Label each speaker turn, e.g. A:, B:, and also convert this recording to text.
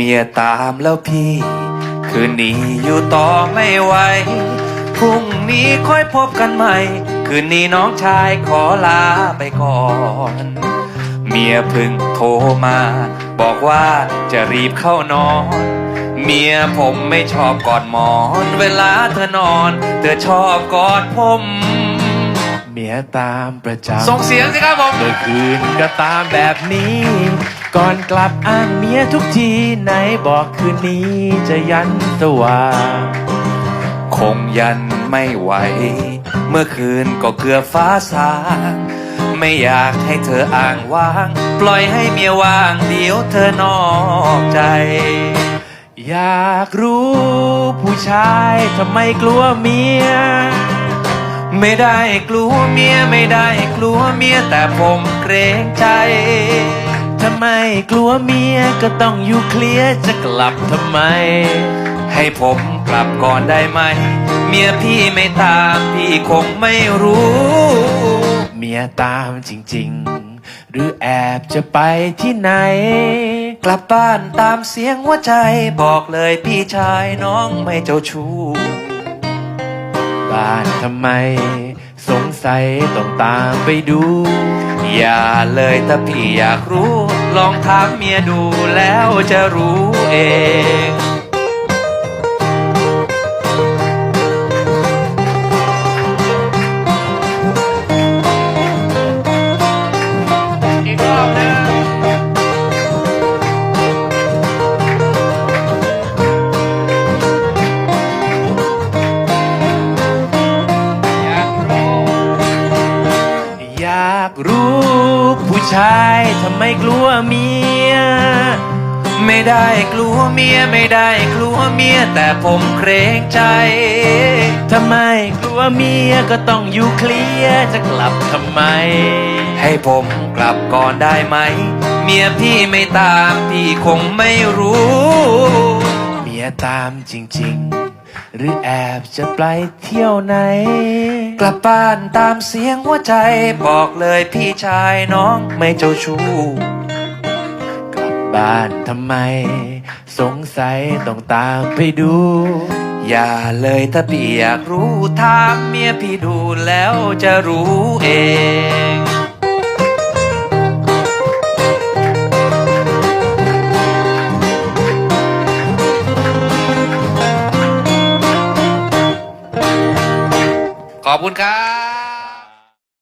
A: มียตามแล้วพี่ คืนนี้อยู่ต่อไม่ไหวพรุ่งนี้ค่อยพบกันใหม่ คืนนี้น้องชายขอลาไปก่อน เมียเพึ่งโทรมา บอกว่าจะรีบเข้านอน เมียผมไม่ชอบกอดหมอน เวลาเธอนอน เธอชอบกอดผม
B: เมียตามประจำ
A: ส่งเสียงสิครับผม
B: เมื่อคืนก็ตามแบบนี้ ก่อนกลับอ้างเมียทุกทีไหนบอกคืนนี้จะยันสว่าง
A: คงยันไม่ไหว เมื่อคืนก็เกือบฟ้าสางไม่อยากให้เธออ้างว้าง ปล่อยให้เมียว่างเดี๋ยวเธอนอกใจ
B: อยากรู้ผู้ชายทำไมกลัวเมีย
A: ไม่ได้กลัวเมียไม่ได้กลัวเมียแต่ผมเกรงใจ
B: ทำไม กลัวเมียก็ต้องอยู่เคลียร์จะกลับทำไม
A: ให้ผมกลับก่อนได้ไหม เมียพี่ไม่ตามพี่คงไม่รู้
B: เมียตามจริง ๆ หรือแอบจะไปที่ไหน
A: กลับบ้านตามเสียงหัวใจบอกเลยพี่ชายน้องไม่เจ้าชู้
B: บ้านทำไม สงสัยต้องตามไปดู
A: อย่าเลยถ้าพี่อยากรู้ ลองถามเมียดูแล้วจะรู้เองากรู้
B: ผู้ชายทำไมกลัวเมีย
A: ไม่ได้กลัวเมียไม่ได้กลัวเมียแต่ผมเกรงใจ
B: ทำไมกลัวเมียก็ต้องอยู่เคลียร์จะกลับทำไม
A: ให้ผมกลับก่อนได้ไหม เมียพี่ไม่ตามพี่คงไม่รู้
B: เมียตามจริง ๆ หรือแอบจะไปเที่ยวไหน
A: กลับบ้านตามเสียงหัวใจ บอกเลยพี่ชายน้องไม่เจ้าชู้
B: กลับบ้านทำไม สงสัยต้องตามไปดู
A: อย่าเลยถ้าพี่อยากรู้ถามเมียพี่ดูแล้วจะรู้เอง ขอบคุณครับ